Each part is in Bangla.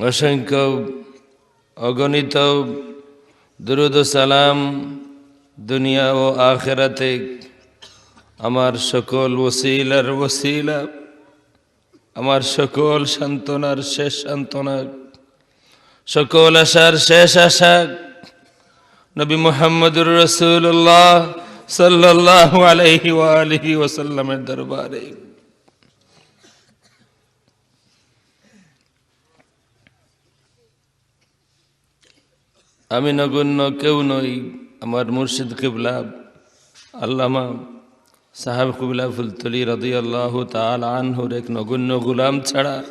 অসংখ্য অগণিত দুরুদ সালাম দুনিয়া ও আখেরাতে আমার সকল ওসিলার ওসিলা, আমার সকল সান্ত্বনার শেষ সান্ত্বনা, সকল আশার শেষ আশা, নবী মোহাম্মদুর রসুল্লাহ সাল্লাহ আলহি আলহি ওসাল্লামের দরবারে। আমি নগণ্য কেউ নই, আমার মুর্শিদ কিবলা, আল্লামা সাহাব কুবলা ফুলতলি রদি আল্লাহ তাল আনহুর এক নগণ্য গুলাম ছাড়া।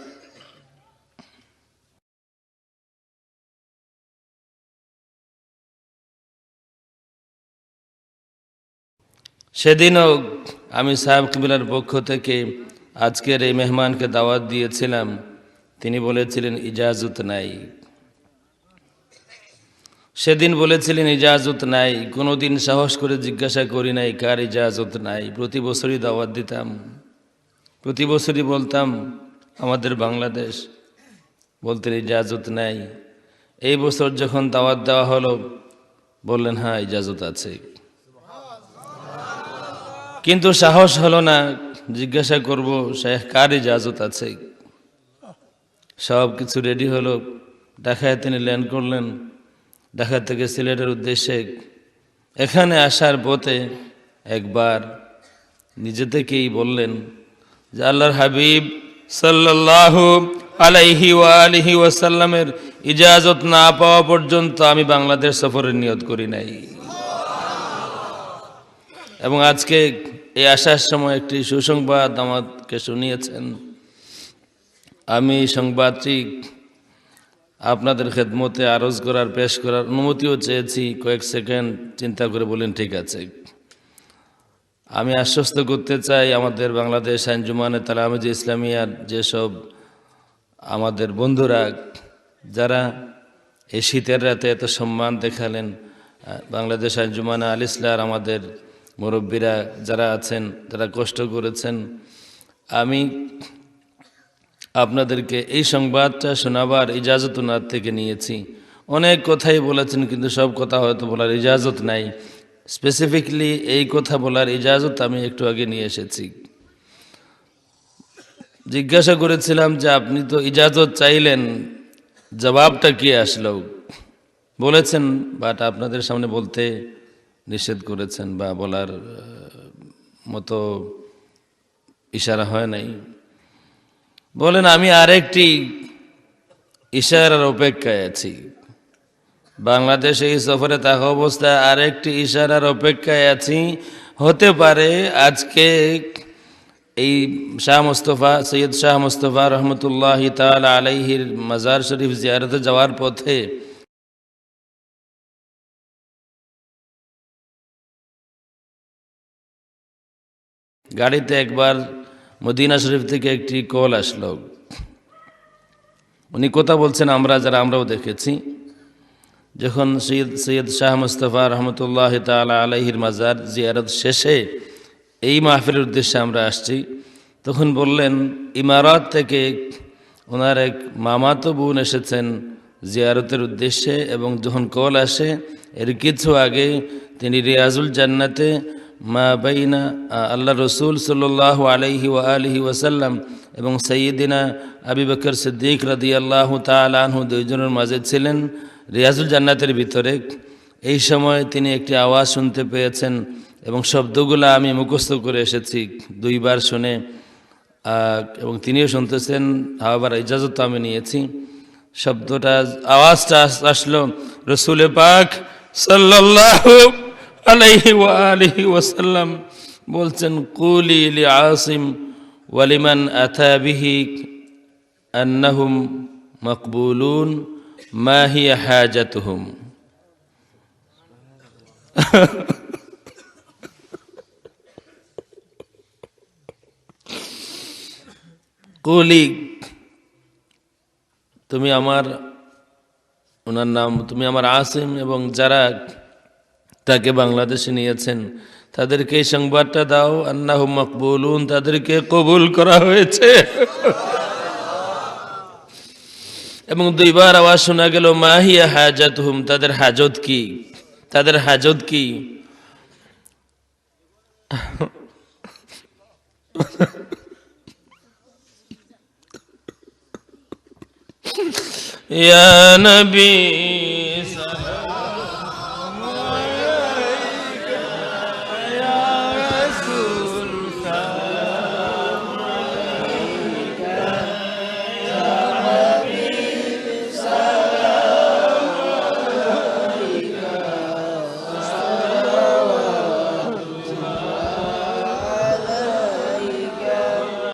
সেদিনও আমি সাহেব কিবিলার পক্ষ থেকে আজকের এই মেহমানকে দাওয়াত দিয়েছিলাম। তিনি বলেছিলেন, ইজাজত নাই। সেদিন বলেছিলেন, ইজাজত নাই। কোনোদিন সাহস করে জিজ্ঞাসা করি নাই, কার ইজাজত নাই? প্রতি বছরই দাওয়াত দিতাম। প্রতি বছরই বলতাম, আমাদের বাংলাদেশ। বলতেন, ইজাজত নাই। এই বছর যখন দাওয়াত দেওয়া হলো, বললেন হ্যাঁ ইজাজত আছে। কিন্তু সাহস হলো না, জিজ্ঞাসা করব, শেখ, কার ইজাজত আছে? সব কিছু রেডি হলো। ঢাকায় তিনি ল্যান্ড করলেন। ঢাকা থেকে সিলেটের উদ্দেশ্যে এখানে আসার পথে একবার নিজে থেকেই বললেন যে আল্লাহর হাবিব সাল্লাহ আলাইহি আলিহি ওয়াসাল্লামের ইজাজত না পাওয়া পর্যন্ত আমি বাংলাদেশ সফরের নিয়ত করি নাই। এবং আজকে এই আসার সময় একটি সুসংবাদ আমাকে শুনিয়েছেন। আমি সংবাদটি আপনাদের খেদমতে আরজ করার, পেশ করার অনুমতিও চেয়েছি। কয়েক সেকেন্ড চিন্তা করে বলেন ঠিক আছে। আমি আশ্বস্ত করতে চাই আমাদের বাংলাদেশ আইনজুমানে তালামজি ইসলামিয়ার যেসব আমাদের বন্ধুরা, যারা এই শীতের রাতে এত সম্মান দেখালেন, বাংলাদেশ আইনজুমানা আল ইসলার আমাদের মুরব্বীরা যারা আছেন, যারা কষ্ট করেছেন, আমি আপনাদেরকে এই সংবাদটা শোনাবার ইজাজত ওনার থেকে নিয়েছি। অনেক কথাই বলেছেন, কিন্তু সব কথা হয়তো বলার ইজাজত নাই। স্পেসিফিকলি এই কথা বলার ইজাজত আমি একটু আগে নিয়ে এসেছি। জিজ্ঞাসা করেছিলাম যে আপনি তো ইজাজত চাইলেন, জবাবটা কি আসলো? বলেছেন বাট আপনাদের সামনে বলতে নিষেধ করেছেন বা বলার মতো ইশারা হয় নাই। বলেন, আমি আরেকটি ইশারার অপেক্ষায় আছি। বাংলাদেশে এই সফরে থাকা অবস্থায় আরেকটি ইশারার অপেক্ষায় আছি। হতে পারে আজকে এই শাহ মুস্তফা, সৈয়দ শাহ মুস্তফা রহমতুল্লাহ তাল আলাইহির মাজার শরীফ জিয়ারতে যাওয়ার পথে গাড়িতে একবার মদিনা শরীফ থেকে একটি কল আসলো। উনি কথা বলছেন, আমরা যারা, আমরাও দেখেছি। যখন সৈয়দ সৈয়দ শাহ মুস্তফা রহমতুল্লাহ তালা আলহির মাজার জিয়ারত শেষে এই মাহফিলের উদ্দেশ্যে আমরা আসছি, তখন বললেন, ইমারত থেকে ওনার এক মামাতো বোন এসেছেন জিয়ারতের উদ্দেশ্যে এবং যখন কল আসে, এর কিছু আগে তিনি রিয়াজুল জান্নাতে মা বাইনা আল্লাহ রসুল সাল্লাহ আলহি ও আলহি ওয়াসাল্লাম এবং সৈয়দিনা আবি বকর সিদ্দিক রদি আল্লাহ তালহু দুইজনের মাঝে ছিলেন রিয়াজুল জান্নাতের ভিতরে। এই সময় তিনি একটি আওয়াজ শুনতে পেয়েছেন এবং শব্দগুলো আমি মুখস্থ করে এসেছি দুইবার শুনে এবং তিনিও শুনতেছেন, আবার ইজাজত আমি নিয়েছি। শব্দটা, আওয়াজটা আসলো, রসুল পাক সাল্লাহ আলাইহি ওয়ালিহি ওয়াসাল্লাম বলছেন কুলি লি আসিম ওয়ালিমান আথা বিহি আন্নাহুম মকবুলুন মা হিয়া হাজাতুহুম কুলি তুমি আমার ওনার নাম তুমি আমার আসিম এবং যারা তাকে বাংলাদেশে নিয়েছেন। তাদেরকে এই সংবাদটা দাও, আন্নাহ মকবুলুন, তাদেরকে কবুল করা হয়েছে। এবং দুইবার আওয়াজ শোনা গেল মাহিয়া হাজাত হুম, তাদের হাজত কি? তাদের হাজত কি? ইয়া নবী।